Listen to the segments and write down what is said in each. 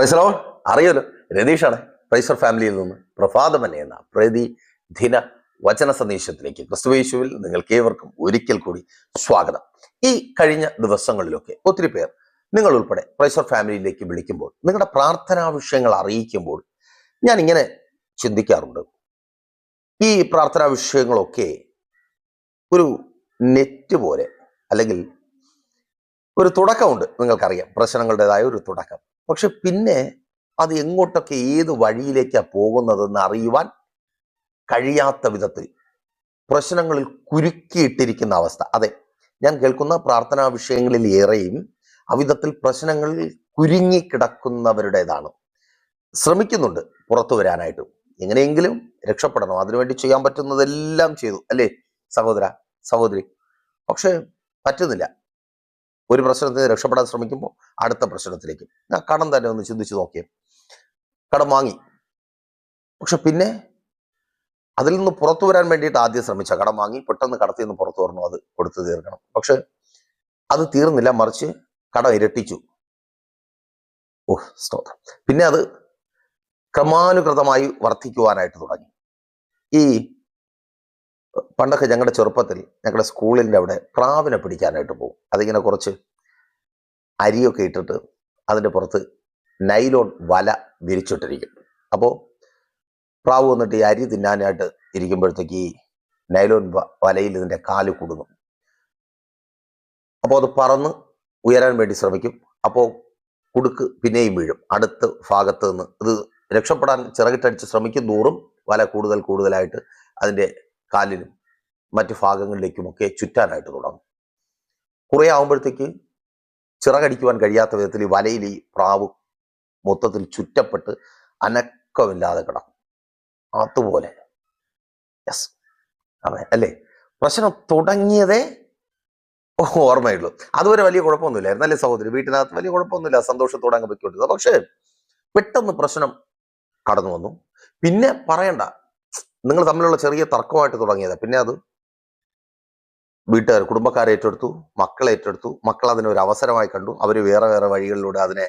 പ്രൈസലോ? അറിയാലോ. രതീഷാണ് പ്രൈസർ ഫാമിലിയിൽ നിന്ന് പ്രഭാതമൻ എന്ന പ്രതിദിന വചന സന്ദേശത്തിലേക്ക്. ക്രിസ്തുവേശുവിൽ നിങ്ങൾക്ക് ഏവർക്കും ഒരിക്കൽ കൂടി സ്വാഗതം. ഈ കഴിഞ്ഞ ദിവസങ്ങളിലൊക്കെ ഒത്തിരി പേർ നിങ്ങൾ ഉൾപ്പെടെ പ്രൈസർ ഫാമിലിയിലേക്ക് വിളിക്കുമ്പോൾ നിങ്ങളുടെ പ്രാർത്ഥനാ വിഷയങ്ങൾ അറിയിക്കുമ്പോൾ ഞാൻ ഇങ്ങനെ ചിന്തിക്കാറുണ്ട്. ഈ പ്രാർത്ഥനാ വിഷയങ്ങളൊക്കെ ഒരു നെറ്റ് പോലെ അല്ലെങ്കിൽ ഒരു തുടക്കമുണ്ട്. നിങ്ങൾക്കറിയാം പ്രശ്നങ്ങളുടേതായ ഒരു തുടക്കം. പക്ഷെ പിന്നെ അത് എങ്ങോട്ടൊക്കെ ഏത് വഴിയിലേക്കാണ് പോകുന്നതെന്ന് അറിയുവാൻ കഴിയാത്ത വിധത്തിൽ പ്രശ്നങ്ങളിൽ കുരുക്കിയിട്ടിരിക്കുന്ന അവസ്ഥ. അതെ ഞാൻ കേൾക്കുന്ന പ്രാർത്ഥനാ വിഷയങ്ങളിൽ ഏറെയും അവിധത്തിൽ പ്രശ്നങ്ങളിൽ കുരുങ്ങിക്കിടക്കുന്നവരുടേതാണ്. ശ്രമിക്കുന്നുണ്ട് പുറത്തു വരാനായിട്ട്. എങ്ങനെയെങ്കിലും രക്ഷപ്പെടണം. അതിനുവേണ്ടി ചെയ്യാൻ പറ്റുന്നതെല്ലാം ചെയ്തു. അല്ലേ സഹോദര സഹോദരി? പക്ഷെ പറ്റുന്നില്ല. ഒരു പ്രശ്നത്തിൽ രക്ഷപ്പെടാൻ ശ്രമിക്കുമ്പോൾ അടുത്ത പ്രശ്നത്തിലേക്ക്. ഞാൻ കടം തന്നെ ഒന്ന് ചിന്തിച്ചു നോക്കിയേ. കടം വാങ്ങി. പക്ഷെ പിന്നെ അതിൽ നിന്ന് പുറത്തു വരാൻ വേണ്ടിയിട്ട് ആദ്യം ശ്രമിച്ച. കടം വാങ്ങി പെട്ടെന്ന് കടത്തിൽ നിന്ന് പുറത്തു വരണം അത് കൊടുത്തു തീർക്കണം. പക്ഷെ അത് തീർന്നില്ല. മറിച്ച് കടം ഇരട്ടിച്ചു. ഓ സ്തോത്രം. പിന്നെ അത് ക്രമാനുകൃതമായി വർദ്ധിക്കുവാനായിട്ട് തുടങ്ങി. ഈ പണ്ടൊക്കെ ഞങ്ങളുടെ ചെറുപ്പത്തിൽ ഞങ്ങളുടെ സ്കൂളിന്റെ അവിടെ പ്രാവിനെ പിടിക്കാനായിട്ട് പോകും അതിങ്ങനെ കുറച്ച് അരിയൊക്കെ ഇട്ടിട്ട് അതിന്റെ പുറത്ത് നൈലോൺ വല വിരിച്ചിട്ടിരിക്കും. അപ്പോൾ പ്രാവ് വന്നിട്ട് ഈ അരി തിന്നാനായിട്ട് ഇരിക്കുമ്പോഴത്തേക്ക് ഈ നൈലോൺ വലയിൽ ഇതിന്റെ കാൽ കുടുങ്ങും. അപ്പോൾ അത് പറന്ന് ഉയരാൻ വേണ്ടി ശ്രമിക്കും. അപ്പോൾ കുടുക്ക് പിന്നെയും വീഴും. അടുത്ത ഭാഗത്ത് നിന്ന് ഇത് രക്ഷപ്പെടാൻ ചിറകിട്ടടിച്ച് ശ്രമിക്കും തോറും വല കൂടുതൽ കൂടുതലായിട്ട് അതിന്റെ കാലിലും മറ്റു ഭാഗങ്ങളിലേക്കുമൊക്കെ ചുറ്റാനായിട്ട് തുടങ്ങും. കുറേ ആകുമ്പോഴത്തേക്ക് ചിറകടിക്കുവാൻ കഴിയാത്ത വിധത്തിൽ ഈ വലയിൽ ഈ പ്രാവ് മൊത്തത്തിൽ ചുറ്റപ്പെട്ട് അനക്കമില്ലാതെ കിടക്കും. അതുപോലെ. യെസ് അതെ അല്ലേ? പ്രശ്നം തുടങ്ങിയതേ ഓർമ്മയുള്ളൂ. അതുവരെ വലിയ കുഴപ്പമൊന്നുമില്ലായിരുന്നു. അല്ലേ സഹോദരി? വീട്ടിനകത്ത് വലിയ കുഴപ്പമൊന്നുമില്ല. സന്തോഷത്തോടെ അങ്ങ് പൊയ്ക്കൊണ്ടിരുന്നത് പക്ഷേ പെട്ടെന്ന് പ്രശ്നം കടന്നു വന്നു. പിന്നെ പറയണ്ട. നിങ്ങൾ തമ്മിലുള്ള ചെറിയ തർക്കമായിട്ട് തുടങ്ങിയത്. പിന്നെ അത് വീട്ടുകാർ കുടുംബക്കാരെ ഏറ്റെടുത്തു മക്കളെ ഏറ്റെടുത്തു മക്കൾ അതിനൊരു അവസരമായി കണ്ടു. അവർ വേറെ വേറെ വഴികളിലൂടെ അതിനെ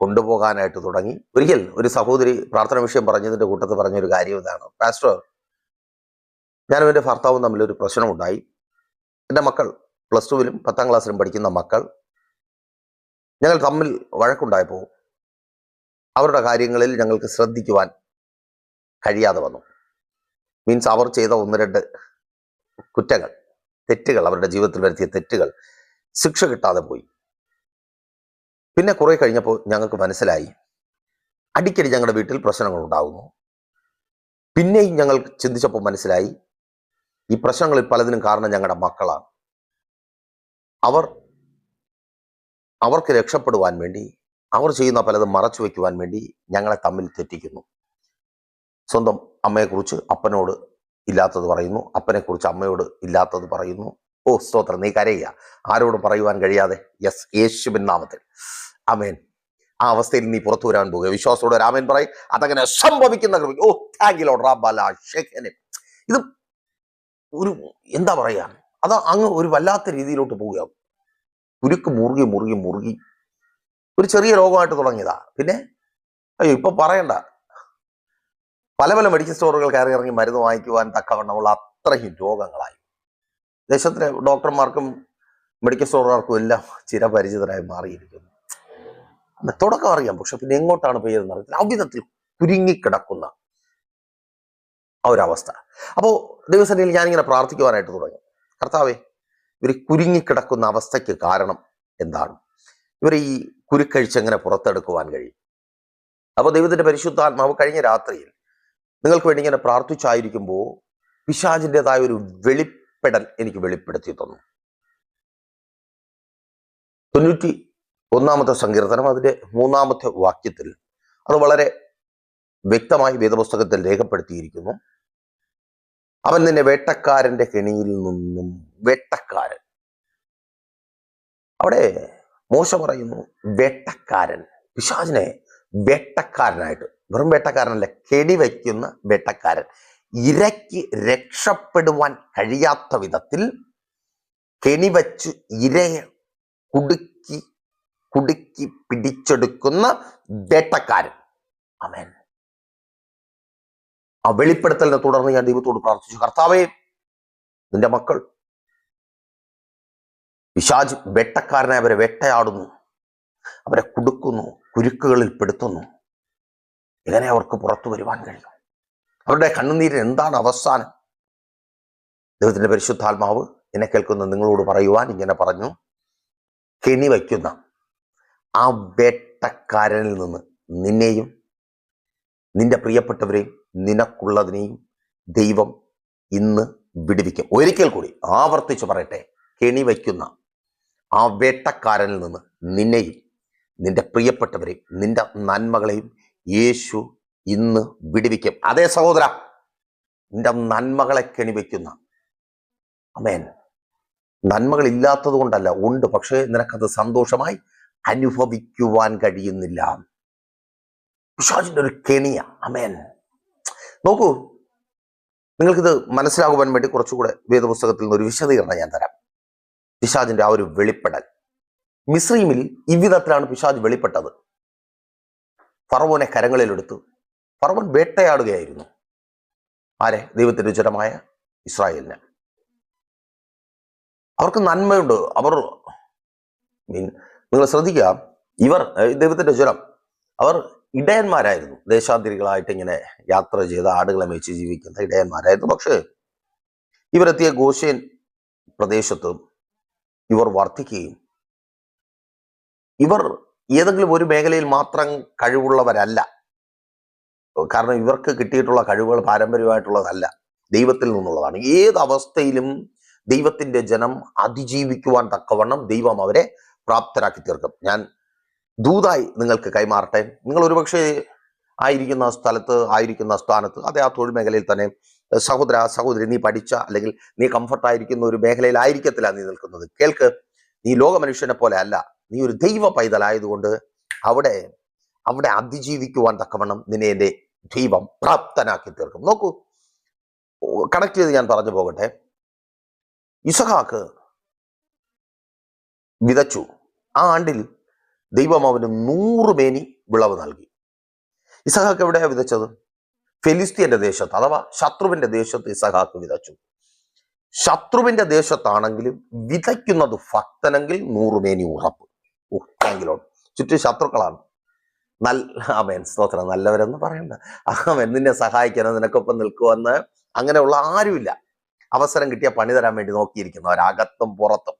കൊണ്ടുപോകാനായിട്ട് തുടങ്ങി. ഒരിക്കൽ ഒരു സഹോദരി പ്രാർത്ഥന വിഷയം പറഞ്ഞതിന്റെ കൂട്ടത്തിൽ പറഞ്ഞൊരു കാര്യം ഇതാണ്. പാസ്റ്റർ ഞാനും എന്റെ ഭർത്താവും തമ്മിൽ ഒരു പ്രശ്നമുണ്ടായി. എന്റെ മക്കൾ പ്ലസ് ടുവിലും പത്താം ക്ലാസ്സിലും പഠിക്കുന്ന മക്കൾ ഞങ്ങൾ തമ്മിൽ വഴക്കുണ്ടായപ്പോൾ അവരുടെ കാര്യങ്ങളിൽ ഞങ്ങൾക്ക് ശ്രദ്ധിക്കുവാൻ കഴിയാതെ വന്നു. മീൻസ് അവർ ചെയ്ത ഒന്ന് രണ്ട് കുറ്റങ്ങൾ തെറ്റുകൾ അവരുടെ ജീവിതത്തിൽ വരുത്തിയ തെറ്റുകൾ ശിക്ഷ കിട്ടാതെ പോയി. പിന്നെ കുറെ കഴിഞ്ഞപ്പോൾ ഞങ്ങൾക്ക് മനസ്സിലായി അടിക്കടി ഞങ്ങളുടെ വീട്ടിൽ പ്രശ്നങ്ങൾ ഉണ്ടാകുന്നു. പിന്നെയും ഞങ്ങൾ ചിന്തിച്ചപ്പോൾ മനസ്സിലായി ഈ പ്രശ്നങ്ങളിൽ പലതിനും കാരണം ഞങ്ങളുടെ മക്കളാണ്. അവർ അവർക്ക് രക്ഷപ്പെടുവാൻ വേണ്ടി അവർ ചെയ്യുന്ന പലതും മറച്ചു വയ്ക്കുവാൻ വേണ്ടി ഞങ്ങളെ തമ്മിൽ തെറ്റിക്കുന്നു. സ്വന്തം അമ്മയെക്കുറിച്ച് അപ്പനോട് ഇല്ലാത്തത് പറയുന്നു. അപ്പനെക്കുറിച്ച് അമ്മയോട് ഇല്ലാത്തത് പറയുന്നു. ഓ സ്തോത്രം. നീ കരയുക. ആരോട് പറയുവാൻ കഴിയാതെ. യെസ് യേശുവിൻ നാമത്തിൽ. അമേൻ ആ അവസ്ഥയിൽ നീ പുറത്തു വരാൻ പോകുക. വിശ്വാസത്തോടെ രാമൻ പറയും. അതങ്ങനെ സംഭവിക്കുന്ന ഓ താങ്ക് റാബല ഷെഖനെ. ഇത് ഒരു എന്താ പറയുക അത് അങ്ങ് ഒരു വല്ലാത്ത രീതിയിലോട്ട് പോവുക. കുരുക്ക് മുറുകി മുറുകി മുറുകി. ഒരു ചെറിയ രോഗമായിട്ട് തുടങ്ങിയതാ. പിന്നെ? അയ്യോ ഇപ്പൊ പറയണ്ട. പല പല മെഡിക്കൽ സ്റ്റോറുകൾ കയറി ഇറങ്ങി മരുന്ന് വാങ്ങിക്കുവാൻ തക്കവണ്ണമുള്ള അത്രയും രോഗങ്ങളായി. ദേശത്തിലെ ഡോക്ടർമാർക്കും മെഡിക്കൽ സ്റ്റോറുകാർക്കും എല്ലാം ചിരപരിചിതരായി മാറിയിരിക്കുന്നു. തുടക്കം അറിയാം പക്ഷെ പിന്നെ എങ്ങോട്ടാണ് പെയ്തെന്ന് അറിയത്തില്ല. അവിധത്തിൽ കുരുങ്ങിക്കിടക്കുന്ന ആ ഒരു അവസ്ഥ അപ്പോൾ ദൈവസന്നിധിയിൽ ഞാനിങ്ങനെ പ്രാർത്ഥിക്കുവാനായിട്ട് തുടങ്ങി. കർത്താവെ ഇവർ കുരുങ്ങിക്കിടക്കുന്ന അവസ്ഥയ്ക്ക് കാരണം എന്താണ്? ഇവർ ഈ കുരുക്കഴിച്ചെങ്ങനെ പുറത്തെടുക്കുവാൻ കഴിയും? അപ്പോൾ ദൈവത്തിന്റെ പരിശുദ്ധാത്മാവ് കഴിഞ്ഞ രാത്രിയിൽ നിങ്ങൾക്ക് വേണ്ടി ഇങ്ങനെ പ്രാർത്ഥിച്ചായിരിക്കുമ്പോൾ പിശാചിന്റെതായ ഒരു വെളിപ്പെടൽ എനിക്ക് വെളിപ്പെടുത്തി തന്നു. തൊണ്ണൂറ്റി ഒന്നാമത്തെ സങ്കീർത്തനം അതിന്റെ മൂന്നാമത്തെ വാക്യത്തിൽ അത് വളരെ വ്യക്തമായി വേദപുസ്തകത്തിൽ രേഖപ്പെടുത്തിയിരിക്കുന്നു. അവൻ നിന്നെ വേട്ടക്കാരന്റെ കെണിയിൽ നിന്നും വേട്ടക്കാരൻ. അവിടെ മോശ പറയുന്നു വേട്ടക്കാരൻ. പിശാചിനെ വേട്ടക്കാരനായിട്ട് വെറും വേട്ടക്കാരനല്ല കെടി വയ്ക്കുന്ന വേട്ടക്കാരൻ. ഇരയ്ക്ക് രക്ഷപ്പെടുവാൻ കഴിയാത്ത വിധത്തിൽ കെണി വച്ച് ഇരയെ കുടുക്കി കുടുക്കി പിടിച്ചെടുക്കുന്ന വേട്ടക്കാരൻ. അമേൻ ആ വെളിപ്പെടുത്തലിനെ തുടർന്ന് ഞാൻ ദൈവത്തോട് പ്രാർത്ഥിച്ചു. കർത്താവേ നിന്റെ മക്കൾ പിശാജ് വേട്ടക്കാരനെ അവരെ വേട്ടയാടുന്നു. അവരെ കുടുക്കുന്നു കുരുക്കുകളിൽ പെടുത്തുന്നു. എങ്ങനെ അവർക്ക് പുറത്തു വരുവാൻ കഴിയും. അവരുടെ കണ്ണുനീരിന് എന്താണ് അവസാനം? ദൈവത്തിന്റെ പരിശുദ്ധാത്മാവ് എന്നെ കേൾക്കുന്ന നിങ്ങളോട് പറയുവാൻ ഇങ്ങനെ പറഞ്ഞു. കെണി വയ്ക്കുന്ന ആ വേട്ടക്കാരനിൽ നിന്ന് നിന്നെയും നിന്റെ പ്രിയപ്പെട്ടവരെയും നിനക്കുള്ളതിനെയും ദൈവം ഇന്ന് വിടുവിക്കും. ഒരിക്കൽ കൂടി ആവർത്തിച്ച് പറയട്ടെ. കെണി വയ്ക്കുന്ന ആ വേട്ടക്കാരനിൽ നിന്ന് നിന്നെയും നിന്റെ പ്രിയപ്പെട്ടവരെയും നിന്റെ നന്മകളെയും യേശു ഇന്ന് വിടിവിക്കും. അതേ സഹോദര നിന്റെ നന്മകളെ കെണിവെക്കുന്ന അമേൻ നന്മകൾ ഇല്ലാത്തത് കൊണ്ടല്ല ഉണ്ട് പക്ഷേ നിനക്കത് സന്തോഷമായി അനുഭവിക്കുവാൻ കഴിയുന്നില്ല. പിശാചിന്റെ ഒരു കെണിയ അമേൻ നോക്കൂ നിങ്ങൾക്കിത് മനസ്സിലാകുവാൻ വേണ്ടി കുറച്ചുകൂടെ വേദപുസ്തകത്തിൽ നിന്ന് ഒരു വിശദീകരണം ഞാൻ തരാം. പിശാജിന്റെ ആ ഒരു വെളിപ്പെടൽ. മിസ്രീമിൽ ഇവിധത്തിലാണ് പിശാജ് വെളിപ്പെട്ടത്. ഫറവോനെ കരങ്ങളിലെടുത്തു. ഫറവോൻ വേട്ടയാടുകയായിരുന്നു. ആരെ? ദൈവത്തിന്റെ ഉചിതമായ ഇസ്രായേലിനെ. അവർക്ക് നന്മയുണ്ട്. അവർ മീൻ നിങ്ങൾ ശ്രദ്ധിക്കുക ഇവർ ദൈവത്തിന്റെ ജ്വരം അവർ ഇടയന്മാരായിരുന്നു. ദേശാന്തരികളായിട്ട് ഇങ്ങനെ യാത്ര ചെയ്ത് ആടുകളെ മേച്ച് ജീവിക്കുന്ന ഇടയന്മാരായിരുന്നു. പക്ഷേ ഇവരെത്തിയ ഗോഷ്യൻ പ്രദേശത്ത് ഇവർ വർദ്ധിക്കുകയും ഇവർ ഏതെങ്കിലും ഒരു മേഖലയിൽ മാത്രം കഴിവുള്ളവരല്ല. കാരണം ഇവർക്ക് കിട്ടിയിട്ടുള്ള കഴിവുകൾ പാരമ്പര്യമായിട്ടുള്ളതല്ല. ദൈവത്തിൽ നിന്നുള്ളതാണ്. ഏത് അവസ്ഥയിലും ദൈവത്തിന്റെ ജനം അതിജീവിക്കുവാൻ തക്കവണ്ണം ദൈവം അവരെ പ്രാപ്തരാക്കി തീർക്കും. ഞാൻ ദൂതായി നിങ്ങൾക്ക് കൈമാറട്ടെ. നിങ്ങൾ ഒരുപക്ഷെ ആയിരിക്കുന്ന സ്ഥലത്ത് ആയിരിക്കുന്ന സ്ഥാനത്ത് അതേ ആ തൊഴിൽ മേഖലയിൽ തന്നെ സഹോദര സഹോദരി നീ പഠിച്ച അല്ലെങ്കിൽ നീ കംഫർട്ടായിരിക്കുന്ന ഒരു മേഖലയിലായിരിക്കത്തില്ല നീ നിൽക്കുന്നത്. കേൾക്ക് നീ ലോകമനുഷ്യനെ പോലെ അല്ല. നീ ഒരു ദൈവ പൈതലായതുകൊണ്ട് അവിടെ അവിടെ അതിജീവിക്കുവാൻ തക്കവണ്ണം നിന്നെ എന്റെ ദൈവം പ്രാപ്തനാക്കി തീർക്കും. നോക്കൂ കണക്ട് ചെയ്ത് ഞാൻ പറഞ്ഞു പോകട്ടെ. ഇസഹാക്ക് വിതച്ചു. ആ ആണ്ടിൽ ദൈവം അവന് നൂറ് മേനി വിളവ് നൽകി. ഇസഹാക്ക് എവിടെയാണ് വിതച്ചത്? ഫെലിസ്തീന്റെ ദേശത്ത് അഥവാ ശത്രുവിന്റെ ദേശത്ത് ഇസഹാക്ക് വിതച്ചു. ശത്രുവിന്റെ ദേശത്താണെങ്കിലും വിതയ്ക്കുന്നത് ഭക്തനെങ്കിൽ നൂറുമേനി ഉറപ്പ്. ഉറപ്പെങ്കിലോട്ട് ചുറ്റും ശത്രുക്കളാണ്. നല്ല ആമേൻ. സ്തോത്രം. നല്ലവരെന്ന് പറയണ്ട. ആമേൻ. നിന്നെ സഹായിക്കാനോ നിനക്കൊപ്പം നിൽക്കുമെന്ന് അങ്ങനെയുള്ള ആരുമില്ല. അവസരം കിട്ടിയ പണി തരാൻ വേണ്ടി നോക്കിയിരിക്കുന്നവർ അകത്തും പുറത്തും.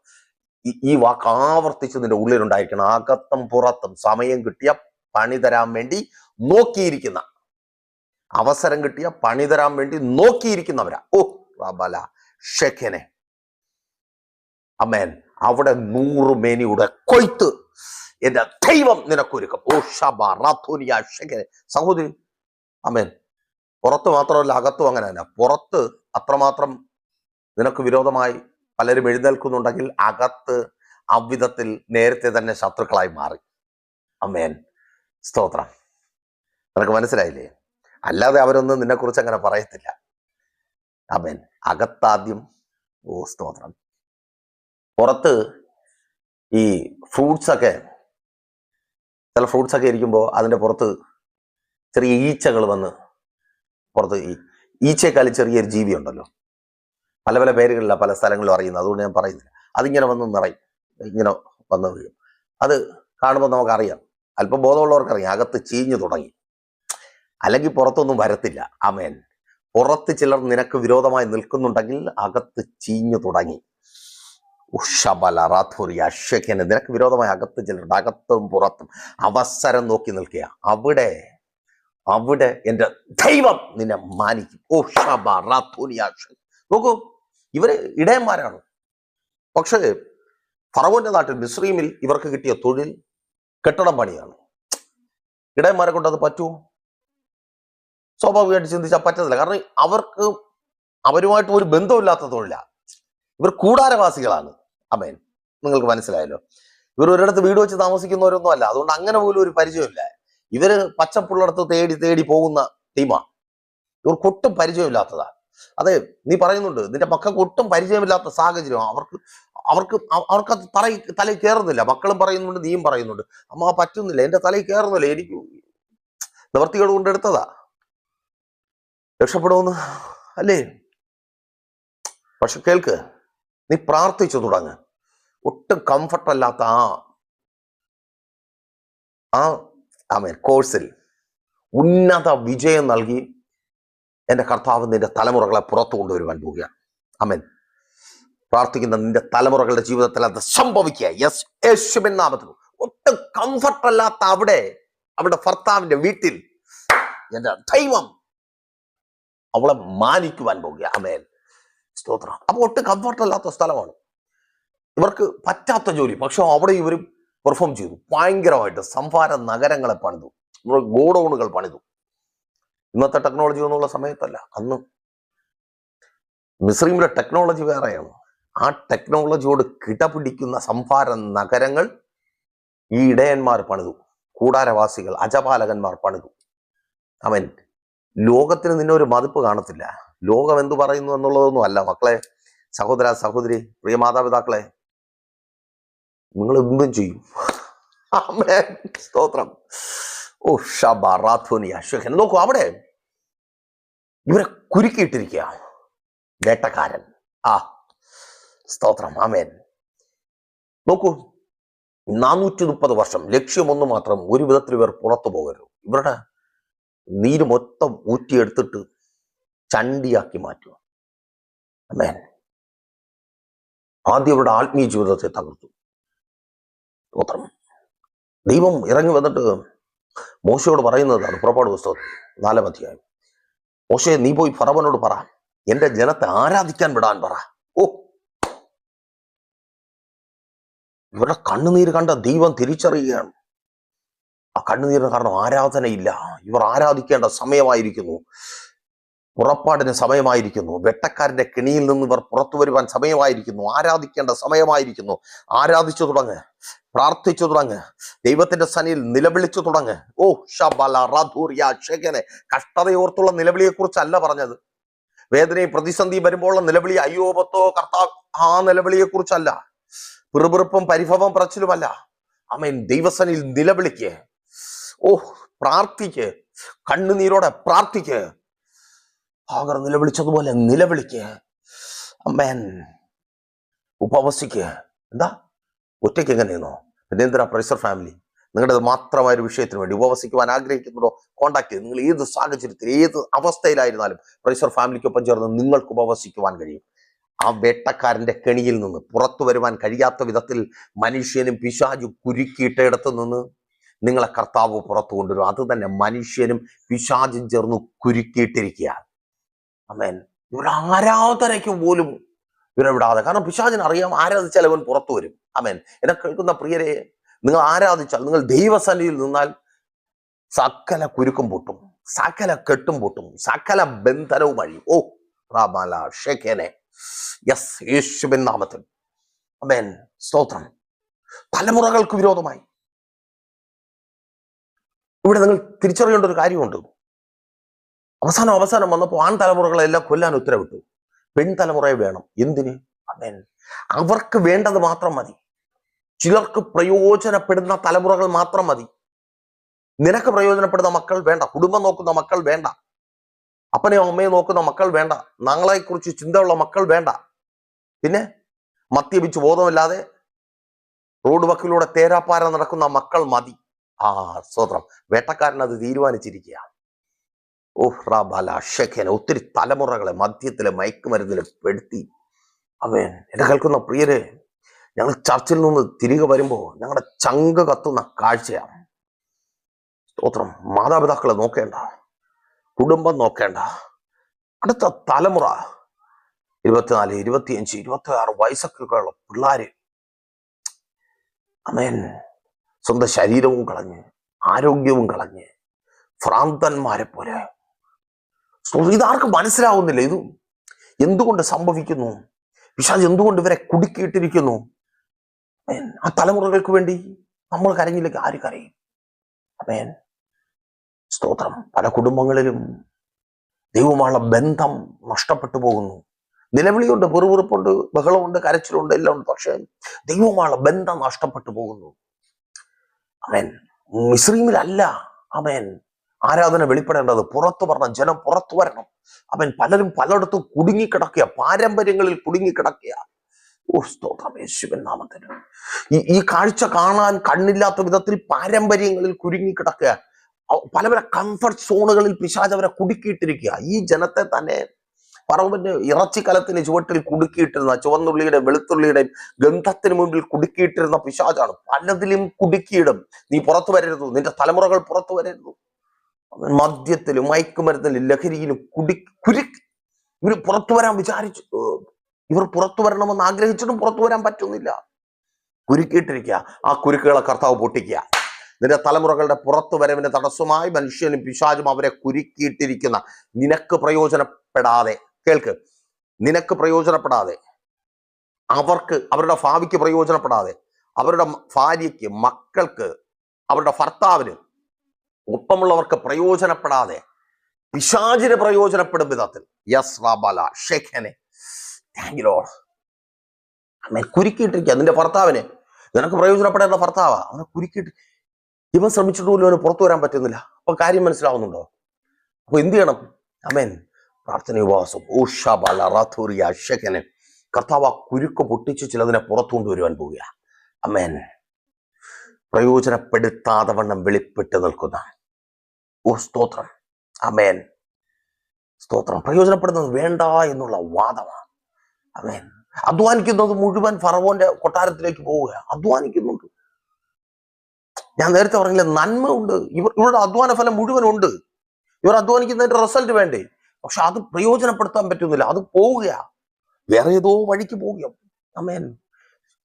ഈ- ഈ വാക്ക് ആവർത്തിച്ച് നിന്റെ ഉള്ളിലുണ്ടായിരിക്കണം. അകത്തും പുറത്തും സമയം കിട്ടിയ പണി തരാൻ വേണ്ടി നോക്കിയിരിക്കുന്ന. അവസരം കിട്ടിയ പണി തരാൻ വേണ്ടി നോക്കിയിരിക്കുന്നവരാ. ഓ റബല ഷെഖനെ. അമേൻ അവിടെ നൂറ് മേനിയുടെ കൊയ്ത്ത്. എന്റെ ദൈവം നിനക്കൊരുക്കും. ഓ ഷബ സഹോദരി. അമേൻ പുറത്ത് മാത്രമല്ല അകത്തും അങ്ങനെ തന്നെ. പുറത്ത് അത്രമാത്രം നിനക്ക് വിരോധമായി പലരും എഴുന്നേൽക്കുന്നുണ്ടെങ്കിൽ അകത്ത് അവിധത്തിൽ നേരത്തെ തന്നെ ശത്രുക്കളായി മാറി. അമേൻ സ്തോത്രം. നിനക്ക് മനസ്സിലായില്ലേ? അല്ലാതെ അവരൊന്നും നിന്നെക്കുറിച്ച് അങ്ങനെ പറയത്തില്ല. അമേൻ അകത്താദ്യം ഓ സ്തോത്രം. പുറത്ത് ഈ ഫ്രൂട്ട്സ് ഒക്കെ ചില ഫ്രൂട്ട്സ് ഒക്കെ ഇരിക്കുമ്പോൾ അതിന്റെ പുറത്ത് ചെറിയ ഈച്ചകൾ വന്ന് പുറത്ത് ഈ ഈച്ചയെക്കാളും ചെറിയൊരു ജീവി ഉണ്ടല്ലോ. പല പല പേരുകളിലാണ് പല സ്ഥലങ്ങളിലും അറിയുന്നത്. അതുകൊണ്ട് ഞാൻ പറയുന്നില്ല. അതിങ്ങനെ വന്ന് നിറയും. ഇങ്ങനെ വന്ന് വീഴും. അത് കാണുമ്പോൾ നമുക്കറിയാം. അല്പം ബോധമുള്ളവർക്കറിയാം. അകത്ത് ചീഞ്ഞു തുടങ്ങി. അല്ലെങ്കിൽ പുറത്തൊന്നും വരത്തില്ല. അമേൻ പുറത്ത് ചിലർ നിനക്ക് വിരോധമായി നിൽക്കുന്നുണ്ടെങ്കിൽ അകത്ത് ചീഞ്ഞു തുടങ്ങി. ഉഷബല റാഥോരി അശ്വഖ്യന് നിനക്ക് വിരോധമായി അകത്ത് ചിലരുണ്ട് അകത്തും പുറത്തും അവസരം നോക്കി നിൽക്കുക. അവിടെ അവിടെ എന്റെ ദൈവം നിന്നെ മാനിക്കും. ഓ ഷബ റാഥോരി അശ്വ നോക്കൂ ഇവർ ഇടയന്മാരാണ്. പക്ഷേ ഫറവോന്റെ നാട്ടിൽ മിസ്രീമിൽ ഇവർക്ക് കിട്ടിയ തൊഴിൽ കെട്ടിടം പണിയാണ്. ഇടയന്മാരെ കൊണ്ട് അത് പറ്റുമോ? സ്വാഭാവികമായിട്ട് ചിന്തിച്ചാൽ പറ്റത്തില്ല. കാരണം അവർക്ക് അവരുമായിട്ട് ഒരു ബന്ധമില്ലാത്ത തൊഴിലാണ് ഇവർ കൂടാരവാസികളാണ്. അമേൻ. നിങ്ങൾക്ക് മനസ്സിലായല്ലോ. ഇവർ ഒരിടത്ത് വീട് വെച്ച് താമസിക്കുന്നവരൊന്നും അല്ല അതുകൊണ്ട് അങ്ങനെ പോലും ഒരു പരിചയമില്ല. ഇവർ പച്ചപ്പുള്ളിടത്ത് തേടി തേടി പോകുന്ന ടീമാ. ഇവർക്ക് ഒട്ടും പരിചയമില്ലാത്തതാണ് അതെ നീ പറയുന്നുണ്ട് നിന്റെ മക്കൾക്ക് ഒട്ടും പരിചയമില്ലാത്ത സാഹചര്യം. അവർക്ക് അവർക്ക് അവർക്ക് അത് തലയിൽ തലയിൽ കയറുന്നില്ല മക്കളും പറയുന്നുണ്ട് നീയും പറയുന്നുണ്ട്. അമ്മ പറ്റുന്നില്ല. എന്റെ തലയിൽ കയറുന്നില്ല എനിക്ക് നിവർത്തികേട് കൊണ്ട് എടുത്തതാ. രക്ഷപ്പെടുമെന്ന് അല്ലേ? പക്ഷെ കേൾക്ക്. നീ പ്രാർത്ഥിച്ചു തുടങ്ങ്. ഒട്ടും കംഫർട്ട് അല്ലാത്ത ആ ആ ആമേൻ കോഴ്സിൽ ഉന്നത വിജയം നൽകി എന്റെ കർത്താവ് നിന്റെ തലമുറകളെ പുറത്തു കൊണ്ടുവരുവാൻ പോവുകയാണ്. അമേൻ പ്രാർത്ഥിക്കുന്ന നിന്റെ തലമുറകളുടെ ജീവിതത്തിൽ അത് സംഭവിക്കുക. യെസ് യേശുവിൻ നാമത്തിൽ. ഒട്ടും കംഫർട്ട് അല്ലാത്ത അവിടെ അവിടെ ഭർത്താവിന്റെ വീട്ടിൽ എന്റെ ദൈവം അവളെ മാനിക്കുവാൻ പോകുക അമേൻ സ്തോത്രം. അപ്പൊ ഒട്ടും കംഫർട്ട് അല്ലാത്ത സ്ഥലമാണ്. ഇവർക്ക് പറ്റാത്ത ജോലി. പക്ഷെ അവിടെ ഇവർ പെർഫോം ചെയ്തു. ഭയങ്കരമായിട്ട് സംഭാര നഗരങ്ങളെ പണിതു. ഗോഡൌണുകൾ പണിതു. ഇന്നത്തെ ടെക്നോളജി എന്നുള്ള സമയത്തല്ല. അന്ന് മിസ്രീമിലെ ടെക്നോളജി വേറെയാണ്. ആ ടെക്നോളജിയോട് കിടപിടിക്കുന്ന സംഭാര നഗരങ്ങൾ ഈ ഇടയന്മാർ പണിതു. കൂടാരവാസികൾ അജപാലകന്മാർ പണിതു. അവൻ ലോകത്തിന് നിന്നെ ഒരു മതിപ്പ് കാണത്തില്ല. ലോകം എന്തു പറയുന്നു എന്നുള്ളതൊന്നും അല്ല. മക്കളെ സഹോദര സഹോദരി പ്രിയ മാതാപിതാക്കളെ നിങ്ങൾ എന്തും ചെയ്യും. സ്തോത്രം. ഓ ഷബാറാധോനിയ ഷെഹൻ നോക്കൂ അവിടെ ഇവരെ കുരുക്കിയിട്ടിരിക്കുക. വേട്ടക്കാരൻ. ആ സ്തോത്രം. ആമേൻ. നോക്കൂ നാനൂറ്റി മുപ്പത് വർഷം. ലക്ഷ്യമൊന്നു മാത്രം ഒരു വിധത്തിൽ ഇവർ പുറത്തു പോകരുത്. ഇവരുടെ നീര് മൊത്തം ഊറ്റിയെടുത്തിട്ട് ചണ്ടിയാക്കി മാറ്റുക. അമേൻ ആദ്യം അവരുടെ ആത്മീയ ജീവിതത്തെ തകർത്തു. സ്തോത്രം. ദൈവം ഇറങ്ങി വന്നിട്ട് മോശയോട് പറയുന്നതാണ് പുറപ്പാട് പുസ്തകത്തിൽ നാലാം അധ്യായം. മോശയെ നീ പോയി ഫറവനോട് പറ. എന്റെ ജനത്തെ ആരാധിക്കാൻ വിടാൻ പറ. ഓ. ഇവരുടെ കണ്ണുനീര് കണ്ട ദൈവം തിരിച്ചറിയുകയാണ്. ആ കണ്ണുനീരിന് കാരണം ആരാധനയില്ല. ഇവർ ആരാധിക്കേണ്ട സമയമായിരിക്കുന്നു. പുറപ്പാടിന് സമയമായിരിക്കുന്നു. വെട്ടക്കാരന്റെ കെണിയിൽ നിന്ന് ഇവർ പുറത്തു വരുവാൻ സമയമായിരിക്കുന്നു. ആരാധിക്കേണ്ട സമയമായിരിക്കുന്നു. ആരാധിച്ചു തുടങ്ങ്. പ്രാർത്ഥിച്ചു തുടങ്ങ്. ദൈവത്തിന്റെ സനിയിൽ നിലവിളിച്ചു തുടങ്ങ്. ഓ ഷബല റധൂർയ ഷെഖനെ കഷ്ടതയോർത്തുള്ള നിലവിളിയെ കുറിച്ചല്ല പറഞ്ഞത്. വേദനയും പ്രതിസന്ധി വരുമ്പോഴുള്ള നിലവിളി അയ്യോപത്തോ കർത്താവ് ആ നിലവിളിയെ കുറിച്ചല്ല പിറുപിറുപ്പും പരിഭവം പറച്ചിലുമല്ല. അമേൻ ദൈവസനിൽ നിലവിളിക്ക്. ഓ പ്രാർത്ഥിക്ക്. കണ്ണുനീരോടെ പ്രാർത്ഥിക്ക്. ഹാഗർ നിലവിളിച്ചതുപോലെ നിലവിളിക്ക്. അമ്മേൻ. ഉപവസിക്ക്. എന്താ? ഒറ്റയ്ക്ക് എങ്ങനെയെന്നോ എന്തിനാ പ്രൈസർ ഫാമിലി. നിങ്ങളുടെ മാത്രമായ ഒരു വിഷയത്തിന് വേണ്ടി ഉപവസിക്കുവാൻ ആഗ്രഹിക്കുന്നുണ്ടോ? കോണ്ടാക്ട് ചെയ്ത് നിങ്ങൾ ഏത് സാഹചര്യത്തിൽ ഏത് അവസ്ഥയിലായിരുന്നാലും പ്രൈസർ ഫാമിലിക്കൊപ്പം ചേർന്ന് നിങ്ങൾക്ക് ഉപവസിക്കുവാൻ കഴിയും. ആ വേട്ടക്കാരന്റെ കെണിയിൽ നിന്ന് പുറത്തു വരുവാൻ കഴിയാത്ത വിധത്തിൽ മനുഷ്യനും പിശാജു കുരുക്കിയിട്ടയിടത്ത് നിന്ന് നിങ്ങളെ കർത്താവ് പുറത്തു കൊണ്ടുവരും. അത് തന്നെ മനുഷ്യനും പിശാചും ചേർന്ന് കുരുക്കിയിട്ടിരിക്കുക ഇവിടെ ആരാധനയ്ക്ക് പോലും ഇവരെ വിടാതെ. കാരണം പിശാചിന് അറിയാം ആരാധിച്ചാൽ അവൻ പുറത്തു വരും. അമേൻ എന്നെ കേൾക്കുന്ന പ്രിയരെ നിങ്ങൾ ആരാധിച്ചാൽ നിങ്ങൾ ദൈവസന്നിധിയിൽ നിന്നാൽ സകല കുരുക്കും പൊട്ടും സകല കെട്ടും പൊട്ടും സകല ബന്ധനവും അഴിയും. ഓ റാമാല ഷെഖേനെ. യെസ് യേശുവിൻ നാമത്തിൽ. അമേൻ സ്തോത്രം. തലമുറകൾക്ക് വിരോധമായി. ഇവിടെ നിങ്ങൾ തിരിച്ചറിയേണ്ട ഒരു കാര്യമുണ്ട്. അവസാനം അവസാനം വന്നപ്പോൾ ആൺ തലമുറകളെല്ലാം കൊല്ലാൻ ഉത്തരവിട്ടു. പെൺ തലമുറയെ വേണം. എന്തിന്? അവർക്ക് വേണ്ടത് മാത്രം മതി. ചിലർക്ക് പ്രയോജനപ്പെടുന്ന തലമുറകൾ മാത്രം മതി. നിനക്ക് പ്രയോജനപ്പെടുന്ന മക്കൾ വേണ്ട. കുടുംബം നോക്കുന്ന മക്കൾ വേണ്ട. അപ്പനെയോ അമ്മയോ നോക്കുന്ന മക്കൾ വേണ്ട. ഞങ്ങളെക്കുറിച്ച് ചിന്തയുള്ള മക്കൾ വേണ്ട. പിന്നെ മദ്യപിച്ച് ബോധമില്ലാതെ റോഡ് വക്കിലൂടെ തേരാപ്പാര നടക്കുന്ന മക്കൾ മതി. ആ സ്വത്രം വേട്ടക്കാരൻ അത് തീരുമാനിച്ചിരിക്കുക ഓഹ് റാബാല ഷെഖേന ഒത്തിരി തലമുറകളെ മദ്യത്തിലെ മയക്കുമരുന്നിലെ പെടുത്തി. അവൻ എന്നെ കേൾക്കുന്ന പ്രിയരെ ഞങ്ങൾ ചർച്ചിൽ നിന്ന് തിരികെ വരുമ്പോൾ ഞങ്ങളുടെ ചങ്ക കത്തുന്ന കാഴ്ചയാണ്. സ്തോത്രം. മാതാപിതാക്കളെ നോക്കേണ്ട കുടുംബം നോക്കേണ്ട. അടുത്ത തലമുറ ഇരുപത്തിനാല് ഇരുപത്തിയഞ്ച് ഇരുപത്തി ആറ് വയസ്സൊക്കെയുള്ള പിള്ളേര്. അമേൻ. സ്വന്തം ശരീരവും കളഞ്ഞ് ആരോഗ്യവും കളഞ്ഞ് ഭ്രാന്തന്മാരെ പോലെ. ഇതാർക്കും മനസ്സിലാവുന്നില്ല. ഇത് എന്തുകൊണ്ട് സംഭവിക്കുന്നു? പിശാജ് എന്തുകൊണ്ട് ഇവരെ കുടുക്കിയിട്ടിരിക്കുന്നു? ആ തലമുറകൾക്ക് വേണ്ടി നമ്മൾ കരഞ്ഞില്ലെങ്കിൽ ആര് കരയും? അമേൻ. സ്തോത്രം. പല കുടുംബങ്ങളിലും ദൈവമുള്ള ബന്ധം നഷ്ടപ്പെട്ടു പോകുന്നു. നിലവിളിയുണ്ട് വെറുവിറുപ്പുണ്ട് ബഹളമുണ്ട് കരച്ചിലുണ്ട് എല്ലാം ഉണ്ട് പക്ഷേ ദൈവമുള്ള ബന്ധം നഷ്ടപ്പെട്ടു പോകുന്നു. അവൻ മിശ്രീമിലല്ല അവൻ ആരാധന വെളിപ്പെടേണ്ടത് പുറത്തു വരണം ജനം പുറത്തു വരണം. അവൻ പലരും പലയിടത്തും കുടുങ്ങിക്കിടക്കുക പാരമ്പര്യങ്ങളിൽ കുടുങ്ങിക്കിടക്കുക. ഓ സ്തോത്രം നാമത്തിന്. ഈ ഈ കാഴ്ച കാണാൻ കണ്ണില്ലാത്ത വിധത്തിൽ പാരമ്പര്യങ്ങളിൽ കുരുങ്ങിക്കിടക്കുക പല പല കംഫർട്ട് സോണുകളിൽ പിശാജ് അവരെ കുടുക്കിയിട്ടിരിക്കുക. ഈ ജനത്തെ തന്നെ പറവന്റെ ഇറച്ചിക്കലത്തിന് ചുവട്ടിൽ കുടുക്കിയിട്ടിരുന്ന ചുവന്നുള്ളിയുടെ വെളുത്തുള്ളിയുടെ ഗന്ധത്തിന് മുമ്പിൽ കുടുക്കിയിട്ടിരുന്ന പിശാചാണ്. പലതിലും കുടുക്കിയിടും. നീ പുറത്തു വരരുത്. നിന്റെ തലമുറകൾ പുറത്തു വരരുത്. മദ്യത്തിലും മയക്കുമരുന്നിലും ലഹരിയിലും കുടി കുരു ഇവർ പുറത്തു വരാൻ വിചാരിച്ചു. ഇവർ പുറത്തു വരണമെന്ന് ആഗ്രഹിച്ചിട്ടും പുറത്തു വരാൻ പറ്റുന്നില്ല. കുരുക്കിയിട്ടിരിക്കുക. ആ കുരുക്കുകളെ കർത്താവ് പൊട്ടിക്കുക. നിന്റെ തലമുറകളുടെ പുറത്തു വരവിന് തടസ്സമായി മനുഷ്യനും പിശാചും അവരെ കുരുക്കിയിട്ടിരിക്കുന്ന. നിനക്ക് പ്രയോജനപ്പെടാതെ കേൾക്ക്. നിനക്ക് പ്രയോജനപ്പെടാതെ. അവർക്ക് അവരുടെ ഭാവിക്ക് പ്രയോജനപ്പെടാതെ. അവരുടെ ഭാര്യയ്ക്ക് മക്കൾക്ക് അവരുടെ ഭർത്താവിന് ഒപ്പമുള്ളവർക്ക് പ്രയോജനപ്പെടാതെ. പിശാചിന് പ്രയോജനപ്പെടും വിധത്തിൽ. യസ് റാബല ഷെഖനെ കുരുക്കിയിട്ടിരിക്കുക നിന്റെ ഭർത്താവിനെ. നിനക്ക് പ്രയോജനപ്പെടേണ്ട ഭർത്താവാ. അവനെ കുരുക്കിയിട്ട് ഇവൻ ശ്രമിച്ചിട്ട് അവന് പുറത്തു വരാൻ പറ്റുന്നില്ല. അപ്പൊ കാര്യം മനസ്സിലാവുന്നുണ്ടോ? അപ്പൊ എന്ത് ചെയ്യണം? അമേൻ പ്രാർത്ഥന ഉപവാസം ഊഷബല റാഥൂറിയ ഷെഖനെ കർത്താവ് ആ കുരുക്ക് പൊട്ടിച്ച് ചിലതിനെ പുറത്തു കൊണ്ടുവരുവാൻ പോവുക അമേൻ. പ്രയോജനപ്പെടുത്താതെ വണ്ണം വെളിപ്പെട്ട് നിൽക്കുന്ന ഓ സ്തോത്രം. അമേൻ. സ്തോത്രം. പ്രയോജനപ്പെടുന്നത് വേണ്ട എന്നുള്ള വാദമാണ്. അമേൻ. അധ്വാനിക്കുന്നത് മുഴുവൻ ഫറവോന്റെ കൊട്ടാരത്തിലേക്ക് പോവുക അധ്വാനിക്കുന്നുണ്ട്. ഞാൻ നേരത്തെ പറഞ്ഞില്ല നന്മ ഉണ്ട്. ഇവർ ഇവരുടെ അധ്വാന ഫലം മുഴുവൻ ഉണ്ട്. ഇവർ അധ്വാനിക്കുന്നതിന്റെ റിസൾട്ട് വേണ്ടേ? പക്ഷെ അത് പ്രയോജനപ്പെടുത്താൻ പറ്റുന്നില്ല. അത് പോവുക വേറെ ഏതോ വഴിക്ക് പോവുക അമേൻ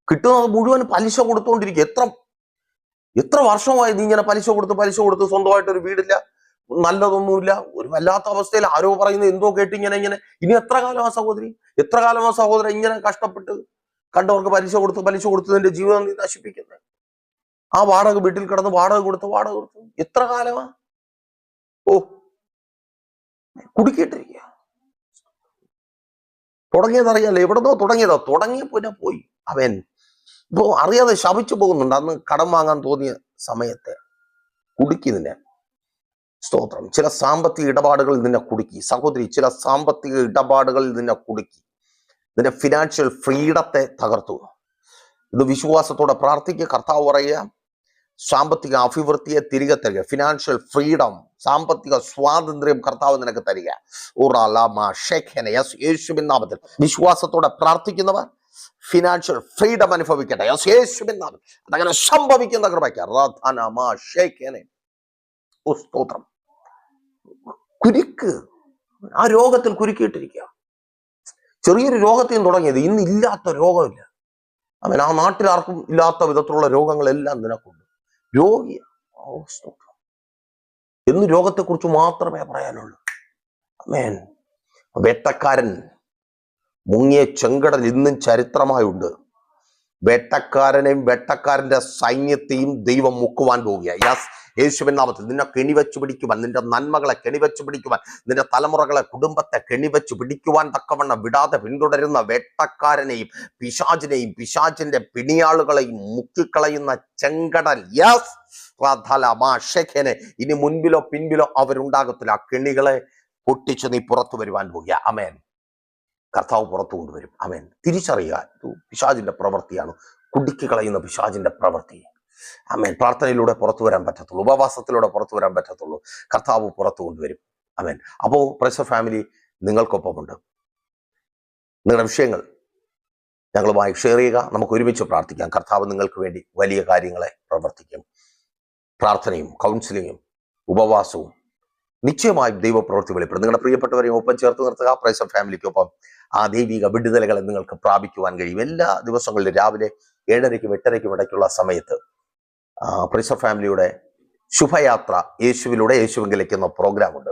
കിട്ടുന്നത് മുഴുവൻ പലിശ കൊടുത്തുകൊണ്ടിരിക്കുക എത്ര എത്ര വർഷമായി നീ ഇങ്ങനെ പലിശ കൊടുത്ത് പലിശ കൊടുത്ത് സ്വന്തമായിട്ട് ഒരു വീടില്ല നല്ലതൊന്നുമില്ല ഒരു വല്ലാത്ത അവസ്ഥയിൽ ആരോ പറയുന്നത് എന്തോ കേട്ട് ഇങ്ങനെ ഇങ്ങനെ. ഇനി എത്ര കാലം ആ സഹോദരി? എത്ര കാലം ആ സഹോദരൻ ഇങ്ങനെ കഷ്ടപ്പെട്ട് കണ്ടവർക്ക് പലിശ കൊടുത്ത് പലിശ കൊടുത്ത് നിന്റെ ജീവിതം നീ നശിപ്പിക്കുന്നത് ആ വാടക വീട്ടിൽ കിടന്ന് വാടക കൊടുത്ത് വാടക കൊടുത്ത്. എത്ര കാലമാ? ഓ കുടുക്കിയിട്ടിരിക്കുക. തുടങ്ങിയതറിയാലോ എവിടുന്നോ തുടങ്ങിയതോ. തുടങ്ങിയ പിന്നെ പോയി. അവൻ. ഇപ്പോ അറിയാതെ ശപിച്ചു പോകുന്നുണ്ട്. അന്ന് കടം വാങ്ങാൻ തോന്നിയ സമയത്തെ കുടുക്കി നിന്നെ. സ്തോത്രം. ചില സാമ്പത്തിക ഇടപാടുകളിൽ നിന്നെ കുടുക്കി. സഹോദരി ചില സാമ്പത്തിക ഇടപാടുകളിൽ നിന്നെ കുടുക്കി. നിന്റെ ഫിനാൻഷ്യൽ ഫ്രീഡത്തെ തകർത്തു. ഇത് വിശ്വാസത്തോടെ പ്രാർത്ഥിക്കുക. കർത്താവ് പറയുക സാമ്പത്തിക അഭിവൃദ്ധിയെ തിരികെ തരിക. ഫിനാൻഷ്യൽ ഫ്രീഡം സാമ്പത്തിക സ്വാതന്ത്ര്യം കർത്താവ് നിനക്ക് തരിക. യേശുവിൻ വിശ്വാസത്തോടെ പ്രാർത്ഥിക്കുന്നവർ ഫിനാൻഷ്യൽ ഫ്രീഡം അനുഭവിക്കട്ടെ. യെസ് യേശുവിൻ അതങ്ങനെ സംഭവിക്കുന്ന കൃപയ്ക്ക് സ്തോത്രം. കുരുക്ക് ആ രോഗത്തിൽ കുരുക്കിയിട്ടിരിക്കുക. ചെറിയൊരു രോഗത്തിൽ നിന്ന് തുടങ്ങിയത്. ഇന്നില്ലാത്ത രോഗമില്ല. അവൻ ആ നാട്ടിൽ ആർക്കും ഇല്ലാത്ത വിധത്തിലുള്ള രോഗങ്ങളെല്ലാം നിനക്കുണ്ട്. രോഗിയ ഓ സ്തോത്രം എന്ന് രോഗത്തെക്കുറിച്ച് മാത്രമേ പറയാനുള്ളൂ. അമേൻ. വേട്ടക്കാരൻ മുങ്ങിയ ചെങ്കടൽ ഇന്നും ചരിത്രമായുണ്ട് വേട്ടക്കാരനെയും വേട്ടക്കാരന്റെ സൈന്യത്തെയും ദൈവം മുക്കുവാൻ പോവുക യാസ് യേശുവിൻ നാമത്തിൽ നിന്നെ കെണിവെച്ച് പിടിക്കുവാൻ നിന്റെ നന്മകളെ കെണിവെച്ച് പിടിക്കുവാൻ നിന്റെ തലമുറകളെ കുടുംബത്തെ കെണിവെച്ച് പിടിക്കുവാൻ തക്കവണ്ണം വിടാതെ പിന്തുടരുന്ന വേട്ടക്കാരനെയും പിശാചിനെയും പിശാചിന്റെ പിണിയാളുകളെയും മുക്കിക്കളയുന്ന ചെങ്കടൽ. യസ് ഷെഖനെ ഇനി മുൻപിലോ പിൻപിലോ അവരുണ്ടാകത്തില്ല. ആ കെണികളെ പൊട്ടിച്ച് നീ പുറത്തു വരുവാൻ പോകുക. അമേൻ കർത്താവ് പുറത്തു കൊണ്ടുവരും. അമേൻ തിരിച്ചറിയുക. ഇത് പിശാചിന്റെ പ്രവൃത്തിയാണ്. കുടുക്കി കളയുന്ന പ്രവൃത്തി. അമേൻ പ്രാർത്ഥനയിലൂടെ പുറത്തു വരാൻ പറ്റത്തുള്ളൂ. ഉപവാസത്തിലൂടെ പുറത്തു വരാൻ പറ്റത്തുള്ളൂ. കർത്താവ് പുറത്തു കൊണ്ടുവരും. അമേൻ അപ്പോ പ്രസർ ഫാമിലി നിങ്ങൾക്കൊപ്പമുണ്ട്. നിങ്ങളുടെ വിഷയങ്ങൾ ഞങ്ങളുമായി ഷെയർ ചെയ്യുക. നമുക്ക് ഒരുമിച്ച് പ്രാർത്ഥിക്കാം. കർത്താവ് നിങ്ങൾക്ക് വേണ്ടി വലിയ കാര്യങ്ങളെ പ്രവർത്തിക്കും. പ്രാർത്ഥനയും കൗൺസിലിങ്ങും ഉപവാസവും നിശ്ചയമായും ദൈവപ്രവൃത്തി വെളിപ്പെടും. നിങ്ങളുടെ പ്രിയപ്പെട്ടവരെയും ഒപ്പം ചേർത്ത് നിർത്തുക. പ്രൈസർ ഫാമിലിക്കൊപ്പം ആ ദൈവിക വിടുതലകളെ നിങ്ങൾക്ക് പ്രാപിക്കുവാൻ കഴിയും. എല്ലാ ദിവസങ്ങളിലും രാവിലെ ഏഴരയ്ക്കും എട്ടരയ്ക്കും ഇടയ്ക്കുള്ള സമയത്ത് പ്രൈസർ ഫാമിലിയുടെ ശുഭയാത്ര യേശുവിലൂടെ യേശുവിലേക്ക് പ്രോഗ്രാം ഉണ്ട്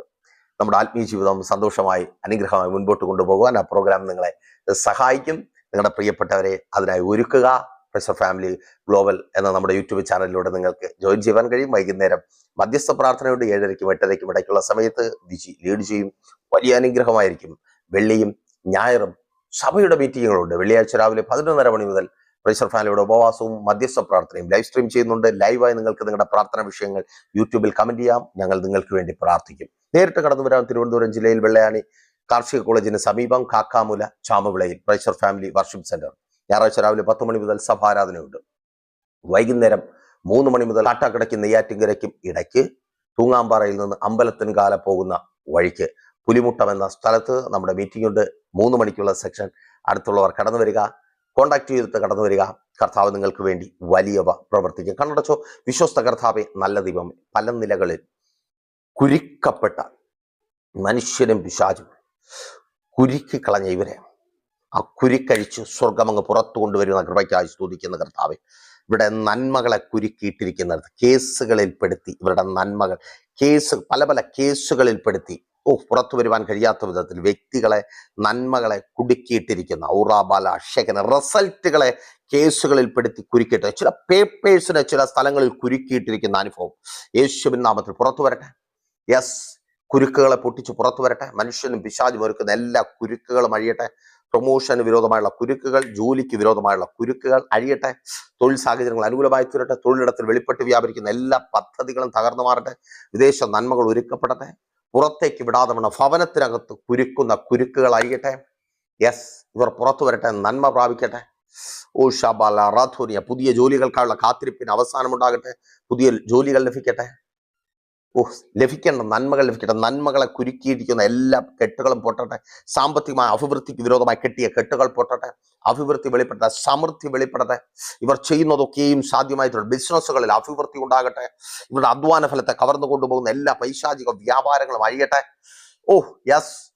നമ്മുടെ ആത്മീയ ജീവിതം സന്തോഷമായി അനുഗ്രഹമായി മുൻപോട്ട് കൊണ്ടുപോകാൻ ആ പ്രോഗ്രാം നിങ്ങളെ സഹായിക്കും. നിങ്ങളുടെ പ്രിയപ്പെട്ടവരെ അതിനായി ഒരുക്കുക. പ്രൈസർ ഫാമിലി ഗ്ലോബൽ എന്ന നമ്മുടെ യൂട്യൂബ് ചാനലിലൂടെ നിങ്ങൾക്ക് ജോയിൻ ചെയ്യാൻ കഴിയും. വൈകുന്നേരം മധ്യസ്ഥ പ്രാർത്ഥനയോട് ഏഴരയ്ക്കും എട്ടരയ്ക്കും ഇടയ്ക്കുള്ള സമയത്ത് വിജി ലീഡ് ചെയ്യും. വലിയ അനുഗ്രഹമായിരിക്കും. വെള്ളിയും ഞായറും സഭയുടെ മീറ്റിങ്ങുകളുണ്ട്. വെള്ളിയാഴ്ച രാവിലെ പതിനൊന്നര മണി മുതൽ പ്രൈസർ ഫാമിലിയുടെ ഉപവാസവും മധ്യസ്ഥ പ്രാർത്ഥനയും ലൈവ് സ്ട്രീം ചെയ്യുന്നുണ്ട്. ലൈവായി നിങ്ങൾക്ക് നിങ്ങളുടെ പ്രാർത്ഥന വിഷയങ്ങൾ യൂട്യൂബിൽ കമന്റ് ചെയ്യാം. ഞങ്ങൾ നിങ്ങൾക്ക് വേണ്ടി പ്രാർത്ഥിക്കും. നേരിട്ട് കടന്നു വരാം തിരുവനന്തപുരം ജില്ലയിൽ വെള്ളയാണി കാർഷിക കോളേജിന് സമീപം Kakkamoola ചാമവിളയിൽ. Praiser family worship centre. ഞായറാഴ്ച രാവിലെ പത്ത് മണി മുതൽ സഭാരാധനയുണ്ട്. വൈകുന്നേരം മൂന്ന് മണി മുതൽ കാട്ടാക്കടയ്ക്കും നെയ്യാറ്റിങ്കരയ്ക്കും ഇടയ്ക്ക് തൂങ്ങാമ്പാറയിൽ നിന്ന് അമ്പലത്തിന് കാല പോകുന്ന വഴിക്ക് പുലിമുട്ടം എന്ന സ്ഥലത്ത് നമ്മുടെ മീറ്റിംഗ് ഉണ്ട്. മൂന്ന് മണിക്കുള്ള സെക്ഷൻ അടുത്തുള്ളവർ കടന്നു വരിക. കോണ്ടാക്ട് ചെയ്തിട്ട് കടന്നു വരിക. കർത്താവ് നിങ്ങൾക്ക് വേണ്ടി വലിയവ പ്രവർത്തിക്കും. കണ്ണടച്ചോ വിശ്വസ്ത കർത്താവെ നല്ല ദൈവം പല നിലകളിൽ കുരുക്കപ്പെട്ട മനുഷ്യനും പിശാചും കുരുക്കി കളഞ്ഞ ഇവരെ. ആ കുരുക്കഴിച്ച് സ്വർഗമങ്ങ് പുറത്തു കൊണ്ടുവരുന്ന കൃപയ്ക്കായി സ്തുതിക്കുന്ന കർത്താവെ. ഇവിടെ നന്മകളെ കുരുക്കിയിട്ടിരിക്കുന്നിടത്ത് കേസുകളിൽപ്പെടുത്തി ഇവരുടെ നന്മകൾ കേസ് പല പല കേസുകളിൽപ്പെടുത്തി ഓ പുറത്തു വരുവാൻ കഴിയാത്ത വിധത്തിൽ വ്യക്തികളെ നന്മകളെ കുടുക്കിയിട്ടിരിക്കുന്ന ഔറാബാല അക്ഷകന് റിസൾട്ടുകളെ കേസുകളിൽ പെടുത്തി കുരുക്കിയിട്ട് ചില പേപ്പേഴ്സിനെ ചില സ്ഥലങ്ങളിൽ കുരുക്കിയിട്ടിരിക്കുന്ന അനുഭവം. യേശുവിൻ നാമത്തിൽ പുറത്തു വരട്ടെ. യെസ് കുരുക്കുകളെ പൊട്ടിച്ച് പുറത്തു വരട്ടെ. മനുഷ്യനും പിശാചും ഒരുക്കുന്ന എല്ലാ കുരുക്കുകളും അഴിയട്ടെ. പ്രൊമോഷന് വിരോധമായുള്ള കുരുക്കുകൾ ജോലിക്ക് വിരോധമായുള്ള കുരുക്കുകൾ അഴിയട്ടെ. തൊഴിൽ സാഹചര്യങ്ങൾ അനുകൂലമായി തീരട്ടെ. തൊഴിലിടത്തിൽ വെളിപ്പെട്ട് വ്യാപരിക്കുന്ന എല്ലാ പദ്ധതികളും തകർന്നു മാറട്ടെ. വിദേശ നന്മകൾ ഒരുക്കപ്പെടട്ടെ. പുറത്തേക്ക് വിടാതെ വേണം ഭവനത്തിനകത്ത് കുരുക്കുന്ന കുരുക്കുകൾ അഴിയട്ടെ യെസ് ഇവർ പുറത്തു വരട്ടെ നന്മ പ്രാപിക്കട്ടെ. ഓ ഷബാല റാഥോനിയ പുതിയ ജോലികൾക്കായുള്ള കാത്തിരിപ്പിന് അവസാനമുണ്ടാകട്ടെ പുതിയ ജോലികൾ ലഭിക്കട്ടെ. ഓ ലഭിക്കേണ്ട നന്മകൾ ലഭിക്കട്ടെ. നന്മകളെ കുരുക്കിയിരിക്കുന്ന എല്ലാ കെട്ടുകളും പൊട്ടട്ടെ. സാമ്പത്തികമായ അഭിവൃദ്ധിക്ക് വിരോധമായി കെട്ടിയ കെട്ടുകൾ പൊട്ടട്ടെ. അഭിവൃദ്ധി വെളിപ്പെടട്ടെ. സമൃദ്ധി വെളിപ്പെടട്ടെ. ഇവർ ചെയ്യുന്നതൊക്കെയും സാധ്യമായിട്ടുള്ള ബിസിനസ്സുകളിൽ അഭിവൃദ്ധി ഉണ്ടാകട്ടെ. ഇവരുടെ അധ്വാന ഫലത്തെ കവർന്നു കൊണ്ടുപോകുന്ന എല്ലാ പൈശാചിക വ്യാപാരങ്ങളും അഴിയട്ടെ. ഓ യെസ്.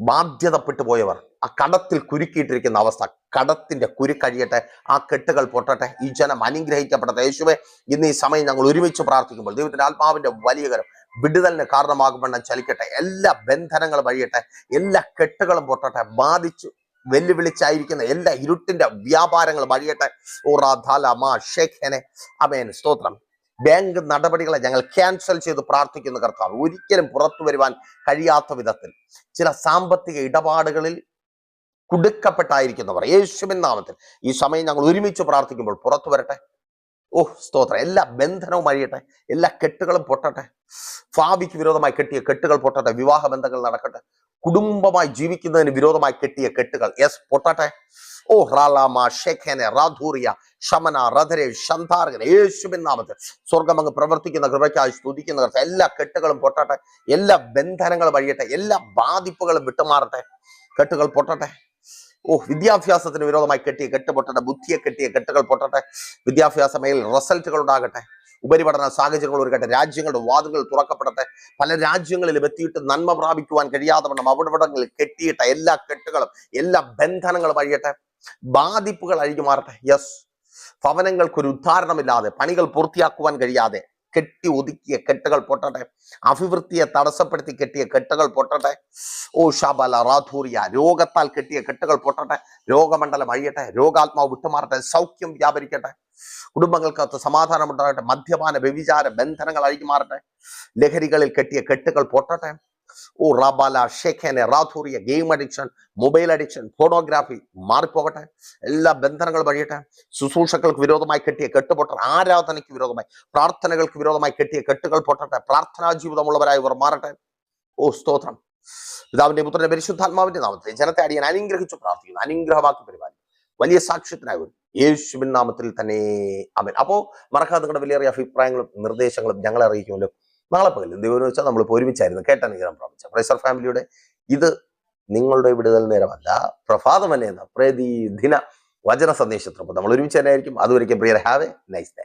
ബാധ്യതപ്പെട്ടു പോയവർ ആ കടത്തിൽ കുരുക്കിയിട്ടിരിക്കുന്ന അവസ്ഥ കടത്തിന്റെ കുരുക്കഴിയട്ടെ ആ കെട്ടുകൾ പൊട്ടട്ടെ ഈ ജനം അനുഗ്രഹിക്കപ്പെടട്ടെ. യേശുവെ ഇന്ന് ഈ സമയം ഞങ്ങൾ ഒരുമിച്ച് പ്രാർത്ഥിക്കുമ്പോൾ ദൈവത്തിന്റെ ആത്മാവിന്റെ വലിയ കരം വിടുതലിന് കാരണമാകുമെന്ന് ചലിക്കട്ടെ. എല്ലാ ബന്ധനങ്ങളും വഴിയട്ടെ എല്ലാ കെട്ടുകളും പൊട്ടട്ടെ ബാധിച്ചു വെല്ലുവിളിച്ചായിരിക്കുന്ന എല്ലാ ഇരുട്ടിന്റെ വ്യാപാരങ്ങളും വഴിയട്ടെ. ഓറാ മാ ഷേഖനെ അമേൻ സ്തോത്രം. ബാങ്ക് നടപടികളെ ഞങ്ങൾ ക്യാൻസൽ ചെയ്ത് പ്രാർത്ഥിക്കുന്ന കർത്താവ്. ഒരിക്കലും പുറത്തു വരുവാൻ കഴിയാത്ത വിധത്തിൽ ചില സാമ്പത്തിക ഇടപാടുകളിൽ കുടുക്കപ്പെട്ടായിരിക്കുന്നവർ. യേശുവിൻ നാമത്തിൽ. ഈ സമയം ഞങ്ങൾ ഒരുമിച്ച് പ്രാർത്ഥിക്കുമ്പോൾ പുറത്തു വരട്ടെ. ഓ സ്തോത്രം. എല്ലാ ബന്ധനവും അഴിയട്ടെ. എല്ലാ കെട്ടുകളും പൊട്ടട്ടെ. ഭാവിക്ക് വിരോധമായി കെട്ടിയ കെട്ടുകൾ പൊട്ടട്ടെ. വിവാഹ ബന്ധങ്ങൾ നടക്കട്ടെ. കുടുംബമായി ജീവിക്കുന്നതിന് വിരോധമായി കെട്ടിയ കെട്ടുകൾ. യെസ് പൊട്ടട്ടെ. ഓ റാലാമ ഷെഖനെ റാധൂറിയ ശമന റധരെ ശന്താർഗന യേശുവിൻ നാമത്തിൽ. സ്വർഗം അങ്ങ് പ്രവർത്തിക്കുന്ന കൃപയ്ക്കായി സ്തുതിക്കുന്ന കർത്ത എല്ലാ കെട്ടുകളും പൊട്ടട്ടെ. എല്ലാ ബന്ധനങ്ങളും അഴിയട്ടെ. എല്ലാ ബാധിപ്പുകളും വിട്ടുമാറട്ടെ. കെട്ടുകൾ പൊട്ടട്ടെ. ഓ വിദ്യാഭ്യാസത്തിന് വിരോധമായി കെട്ടിയ കെട്ട് പൊട്ടട്ടെ ബുദ്ധിയെ കെട്ടിയ കെട്ടുകൾ പൊട്ടട്ടെ വിദ്യാഭ്യാസ മേഖലയിൽ റിസൾട്ടുകൾ ഉണ്ടാകട്ടെ ഉപരിപഠന സാഹചര്യങ്ങൾ ഒരുക്കട്ടെ രാജ്യങ്ങളുടെ വാദങ്ങൾ തുറക്കപ്പെടട്ടെ പല രാജ്യങ്ങളിലും എത്തിയിട്ട് നന്മ പ്രാപിക്കുവാൻ കഴിയാതെ വണ്ണം അവിടെവിടങ്ങളിൽ കെട്ടിയിട്ട എല്ലാ കെട്ടുകളും എല്ലാ ബന്ധനങ്ങളും അഴിയട്ടെ ബാധിപ്പുകൾ അഴിഞ്ഞു മാറട്ടെ യെസ് ഭവനങ്ങൾക്കൊരു ഉദ്ധാരണമില്ലാതെ പണികൾ പൂർത്തിയാക്കുവാൻ കഴിയാതെ കെട്ടി ഒതുക്കിയ കെട്ടുകൾ പൊട്ടട്ടെ. അഭിവൃദ്ധിയെ തടസ്സപ്പെടുത്തി കെട്ടിയ കെട്ടുകൾ പൊട്ടട്ടെ. ഓ ഷാബല റാധൂറിയ രോഗത്താൽ കെട്ടിയ കെട്ടുകൾ പൊട്ടട്ടെ. രോഗമണ്ഡലം അഴിയട്ടെ. രോഗാത്മാവ് വിട്ടുമാറട്ടെ. സൗഖ്യം വ്യാപരിക്കട്ടെ. കുടുംബങ്ങൾക്കകത്ത് സമാധാനം ഉണ്ടാകട്ടെ. മദ്യപാന വ്യഭിചാര ബന്ധനങ്ങൾ അഴിഞ്ഞു മാറട്ടെ ലഹരികളിൽ കെട്ടിയ കെട്ടുകൾ പൊട്ടട്ടെ. ഓ റബാല ഷെഖേനെ റാധൂറിയ game addiction mobile addiction photography മാറിപ്പോകട്ടെ. എല്ലാ ബന്ധനങ്ങളും വഴിയട്ടെ ശുശ്രൂഷകൾക്ക് വിരോധമായി കെട്ടിയ കെട്ടുപൊട്ടർ ആരാധനയ്ക്ക് വിരോധമായി പ്രാർത്ഥനകൾക്ക് വിരോധമായി കെട്ടിയ കെട്ടുകൾ പൊട്ടട്ടെ പ്രാർത്ഥനാ ജീവിതമുള്ളവരായി ഇവർ മാറട്ടെ. ഓ സ്തോത്രം. പിതാവിന്റെ പുത്രന്റെ പരിശുദ്ധാത്മാവിന്റെ നാമത്തിൽ ജനത്തെ അടിയാൻ അനുഗ്രഹിച്ചു പ്രാർത്ഥിക്കുന്നു. അനുഗ്രഹമാക്കി പരിപാടി വലിയ സാക്ഷ്യത്തിനായി വരും. യേശുവിൻ നാമത്തിൽ തന്നെ. അമൻ അപ്പോ മറക്കാതെ നിങ്ങളുടെ വലിയ അഭിപ്രായങ്ങളും നിർദ്ദേശങ്ങളും ഞങ്ങളെ അറിയിക്കുമല്ലോ. നാളെ പകൽ ദൈവം വെച്ചാൽ നമ്മളിപ്പോൾ ഒരുമിച്ചായിരുന്നു കേട്ട അനുഗ്രഹം പ്രാപിച്ച പ്രൈസർ ഫാമിലിയുടെ ഇത് നിങ്ങളുടെ വിടുതൽ നേരമല്ല പ്രഭാതമല്ലേ എന്ന. പ്രതിദിന വചന സന്ദേശത്തിനൊപ്പം നമ്മൾ ഒരുമിച്ച് തന്നെ ആയിരിക്കും prayer have a nice day